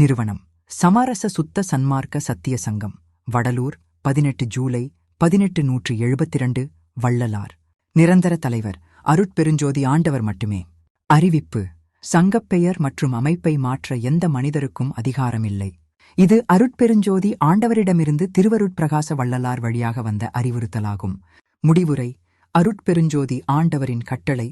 நிறுவனம். சமரச சுத்த சன்மார்க்க சத்திய சங்கம். வடலூர் பதினெட்டு ஜூலை பதினெட்டு நூற்று எழுபத்திரண்டு வள்ளலார். நிரந்தர தலைவர் அருட்பெருஞ்சோதி ஆண்டவர் மட்டுமே. அறிவிப்பு சங்கப்பெயர் மற்றும் அமைப்பை மாற்ற எந்த மனிதருக்கும் அதிகாரமில்லை. இது அருட்பெருஞ்சோதி ஆண்டவரிடமிருந்து திருவருட்பிரகாச வள்ளலார் வழியாக வந்த அறிவுறுத்தலாகும். முடிவுரை அருட்பெருஞ்சோதி ஆண்டவரின் கட்டளை